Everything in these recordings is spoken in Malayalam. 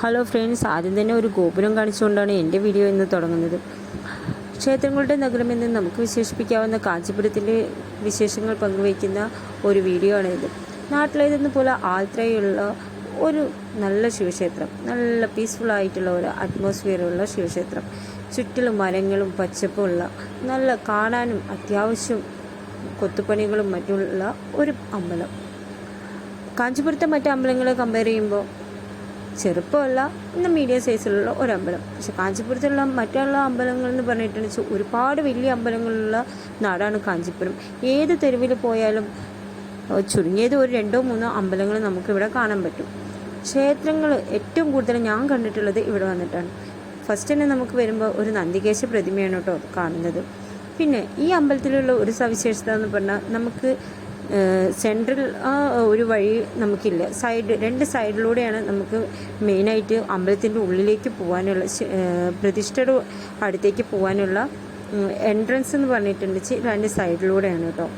ഹലോ ഫ്രണ്ട്സ് ആദ്യം തന്നെ ഒരു ഗോപുരം കാണിച്ചുകൊണ്ടാണ് എന്റെ വീഡിയോ ഇന്ന് തുടങ്ങുന്നത്. ക്ഷേത്രങ്ങളുടെ നഗരമെന്ന് നമുക്ക് വിശേഷിപ്പിക്കാവുന്ന കാഞ്ചീപുരത്തിന്റെ വിശേഷങ്ങൾ പങ്കുവയ്ക്കുന്ന ഒരു വീഡിയോ ആണിത്. നാട്ടിലേതെന്ന് പോലെ ആൾത്രയുള്ള ഒരു നല്ല ശിവക്ഷേത്രം നല്ല പീസ്ഫുൾ ആയിട്ടുള്ള ഒരു അറ്റ്മോസ്ഫിയറുള്ള ശിവക്ഷേത്രം. ചുറ്റിലും മരങ്ങളും പച്ചപ്പുമുള്ള നല്ല കാണാനും അത്യാവശ്യം കൊത്തുപണികളും മറ്റുള്ള ഒരു അമ്പലം. കാഞ്ചിപുരത്തെ മറ്റ് അമ്പലങ്ങളെ കമ്പയർ ചെയ്യുമ്പോൾ ചെറുപ്പമല്ല ഇന്ന് മീഡിയം സൈസിലുള്ള ഒരു അമ്പലം പക്ഷെ കാഞ്ചിപുരത്തുള്ള മറ്റുള്ള അമ്പലങ്ങൾ എന്ന് പറഞ്ഞിട്ടുണ്ടെന്ന് വെച്ചാൽ ഒരുപാട് വലിയ അമ്പലങ്ങളുള്ള നാടാണ് കാഞ്ചിപുരം. ഏത് തെരുവിൽ പോയാലും ചുരുങ്ങിയത് ഒരു രണ്ടോ മൂന്നോ അമ്പലങ്ങൾ നമുക്കിവിടെ കാണാൻ പറ്റും. ക്ഷേത്രങ്ങൾ ഏറ്റവും കൂടുതൽ ഞാൻ കണ്ടിട്ടുള്ളത് ഇവിടെ വന്നിട്ടാണ്. ഫസ്റ്റ് തന്നെ നമുക്ക് വരുമ്പോൾ ഒരു നന്ദികേശ പ്രതിമയാണ് കേട്ടോ കാണുന്നത്. പിന്നെ ഈ അമ്പലത്തിലുള്ള ഒരു സവിശേഷത എന്ന് പറഞ്ഞാൽ നമുക്ക് സെൻട്രൽ ആ ഒരു വഴി നമുക്കില്ല. സൈഡ് രണ്ട് സൈഡിലൂടെയാണ് നമുക്ക് മെയിനായിട്ട് അമ്പലത്തിന്റെ ഉള്ളിലേക്ക് പോകാനുള്ള പ്രതിഷ്ഠയുടെ അടുത്തേക്ക് പോകാനുള്ള എൻട്രൻസ് എന്ന് പറഞ്ഞിട്ടുണ്ട് രണ്ട് സൈഡിലൂടെയാണ് കേട്ടോ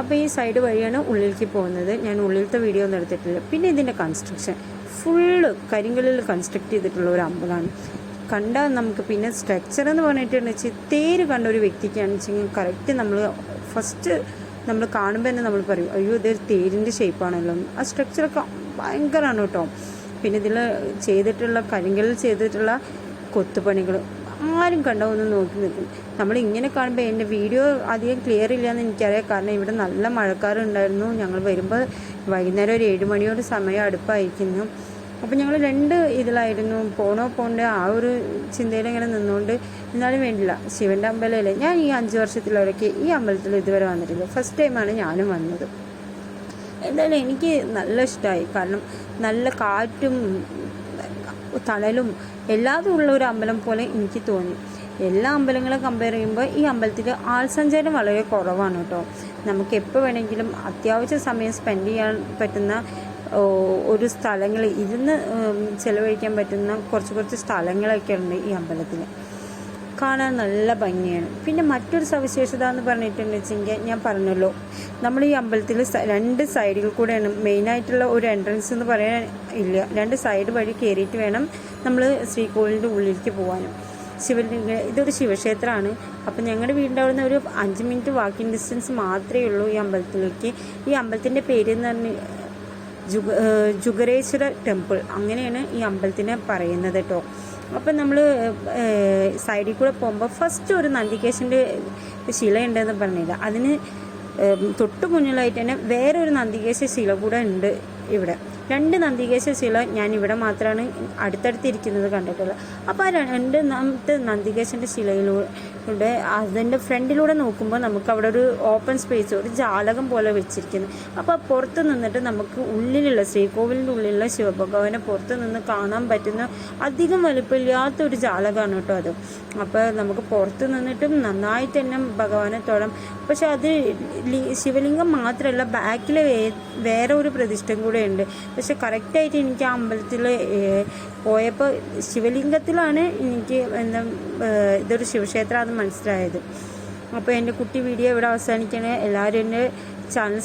അപ്പോൾ ഈ സൈഡ് വഴിയാണ് ഉള്ളിലേക്ക് പോകുന്നത്. ഞാൻ ഉള്ളിലത്തെ വീഡിയോ ഒന്നും എടുത്തിട്ടില്ല. പിന്നെ ഇതിന്റെ കൺസ്ട്രക്ഷൻ ഫുള്ള് കരിങ്കല്ലിൽ കൺസ്ട്രക്ട് ചെയ്തിട്ടുള്ള ഒരു അമ്പലമാണ്. കണ്ടാൽ നമുക്ക് പിന്നെ സ്ട്രക്ചർ എന്ന് പറഞ്ഞിട്ടുണ്ടെന്ന് വെച്ചാൽ തേര് കണ്ട ഒരു വ്യക്തിക്കാണെന്ന് വെച്ചെങ്കിൽ കറക്റ്റ് നമ്മൾ ഫസ്റ്റ് നമ്മൾ കാണുമ്പോൾ തന്നെ നമ്മൾ പറയും അയ്യോ ഇതൊരു തേരിന്റെ ഷേപ്പാണല്ലോ എന്ന്. ആ സ്ട്രക്ചറൊക്കെ ഭയങ്കരമാണ് കേട്ടോ. പിന്നെ ഇതിൽ ചെയ്തിട്ടുള്ള കരിങ്കലിൽ ചെയ്തിട്ടുള്ള കൊത്തുപണികൾ ആരും കണ്ടോ ഒന്ന് നോക്കി. നിൽക്കും നമ്മൾ ഇങ്ങനെ കാണുമ്പോൾ എന്റെ വീഡിയോ അധികം ക്ലിയർ ഇല്ലയെന്ന് എനിക്കറിയാം. കാരണം ഇവിടെ നല്ല മഴക്കാരുണ്ടായിരുന്നു ഞങ്ങൾ വരുമ്പോൾ വൈകുന്നേരം ഒരു ഏഴ് മണിയോട് സമയം അടുപ്പായിരിക്കുന്നു. അപ്പോൾ ഞങ്ങൾ രണ്ട് ഇതിലായിരുന്നു. പോണോ പോണ്ട ആ ഒരു ചിന്തയിൽ ഇങ്ങനെ നിന്നുകൊണ്ട് എന്നാലും വേണ്ടില്ല. ശിവന്റെ അമ്പലമല്ലേ ഞാൻ ഈ അഞ്ച് വർഷത്തിലൊക്കെ ഈ അമ്പലത്തിൽ ഇതുവരെ വന്നിട്ടില്ല. ഫസ്റ്റ് ടൈമാണ് ഞാനും വന്നത്. എന്തായാലും എനിക്ക് നല്ല ഇഷ്ടമായി കാരണം നല്ല കാറ്റും തണലും എല്ലാതും ഉള്ള ഒരു അമ്പലം പോലെ എനിക്ക് തോന്നി. എല്ലാ അമ്പലങ്ങളും കമ്പയർ ചെയ്യുമ്പോൾ ഈ അമ്പലത്തിൽ ആൾ സഞ്ചാരം വളരെ കുറവാണ് കേട്ടോ. നമുക്ക് എപ്പോൾ വേണമെങ്കിലും അത്യാവശ്യ സമയം സ്പെൻഡ് ചെയ്യാൻ പറ്റുന്ന ഒരു സ്ഥലങ്ങൾ ഇരുന്ന് ചിലവഴിക്കാൻ പറ്റുന്ന കുറച്ച് കുറച്ച് സ്ഥലങ്ങളൊക്കെ ഉണ്ട് ഈ അമ്പലത്തിൽ കാണാൻ നല്ല ഭംഗിയാണ്. പിന്നെ മറ്റൊരു സവിശേഷത എന്ന് പറഞ്ഞിട്ടുണ്ടെന്ന് വെച്ചെങ്കിൽ ഞാൻ പറഞ്ഞല്ലോ നമ്മൾ ഈ അമ്പലത്തിൽ രണ്ട് സൈഡുകൾ കൂടെയാണ് മെയിനായിട്ടുള്ള ഒരു എൻട്രൻസ് എന്ന് പറയാൻ ഇല്ല. രണ്ട് സൈഡ് വഴി കയറിയിട്ട് വേണം നമ്മൾ ശ്രീകോവിലിന്റെ ഉള്ളിലേക്ക് പോകാനും ശിവലിംഗ ഇതൊരു ശിവക്ഷേത്രമാണ്. അപ്പം ഞങ്ങളുടെ വീടിന്റെ അവിടെ നിന്ന് ഒരു അഞ്ച് മിനിറ്റ് വാക്കിംഗ് ഡിസ്റ്റൻസ് മാത്രമേ ഉള്ളൂ ഈ അമ്പലത്തിലേക്ക്. ഈ അമ്പലത്തിന്റെ പേര് എന്ന് പറഞ്ഞ് ജുഗ ജുഗരേശ്വര ടെമ്പിൾ അങ്ങനെയാണ് ഈ അമ്പലത്തിനെ പറയുന്നത് കേട്ടോ. അപ്പം നമ്മൾ സൈഡിൽ കൂടെ പോകുമ്പോൾ ഫസ്റ്റ് ഒരു നന്ദികേശന്റെ ശിലയുണ്ടെന്ന് പറഞ്ഞില്ല. അതിന് തൊട്ട് മുന്നിലായിട്ട് തന്നെ വേറെ ഒരു നന്ദികേശ ശില കൂടെ ഉണ്ട് ഇവിടെ. രണ്ട് നന്ദികേശ ശില ഞാൻ ഇവിടെ മാത്രമാണ് അടുത്തടുത്തിരിക്കുന്നത് കണ്ടിട്ടുള്ളത്. അപ്പോൾ ആ രണ്ട് നാമത്തെ നന്ദികേശന്റെ ശിലയിലൂടെ അതിന്റെ ഫ്രണ്ടിലൂടെ നോക്കുമ്പോൾ നമുക്ക് അവിടെ ഒരു ഓപ്പൺ സ്പേസ് ഒരു ജാലകം പോലെ വെച്ചിരിക്കുന്നു. അപ്പോൾ പുറത്ത് നിന്നിട്ട് നമുക്ക് ഉള്ളിലുള്ള ശ്രീകോവിലിന്റെ ഉള്ളിലുള്ള ശിവഭഗവാനെ പുറത്ത് നിന്ന് കാണാൻ പറ്റുന്ന അധികം വലിപ്പമില്ലാത്ത ഒരു ജാലകമാണ് കേട്ടോ അത്. അപ്പോൾ നമുക്ക് പുറത്ത് നിന്നിട്ടും നന്നായിട്ട് തന്നെ ഭഗവാനെ തൊഴാം. പക്ഷെ അത് ശിവലിംഗം മാത്രമല്ല ബാക്കിൽ വേറെ ഒരു പ്രതിഷ്ഠം കൂടെ ഉണ്ട്. പക്ഷെ കറക്റ്റായിട്ട് എനിക്ക് ആ അമ്പലത്തിൽ പോയപ്പോൾ ശിവലിംഗത്തിലാണ് എനിക്ക് എന്താ ഇതൊരു ഇതൊരു അത് മനസ്സിലായത്. അപ്പോൾ എന്റെ കുട്ടി വീഡിയോ ഇവിടെ അവസാനിക്കണേ. എല്ലാവരും എന്റെ ചാനൽ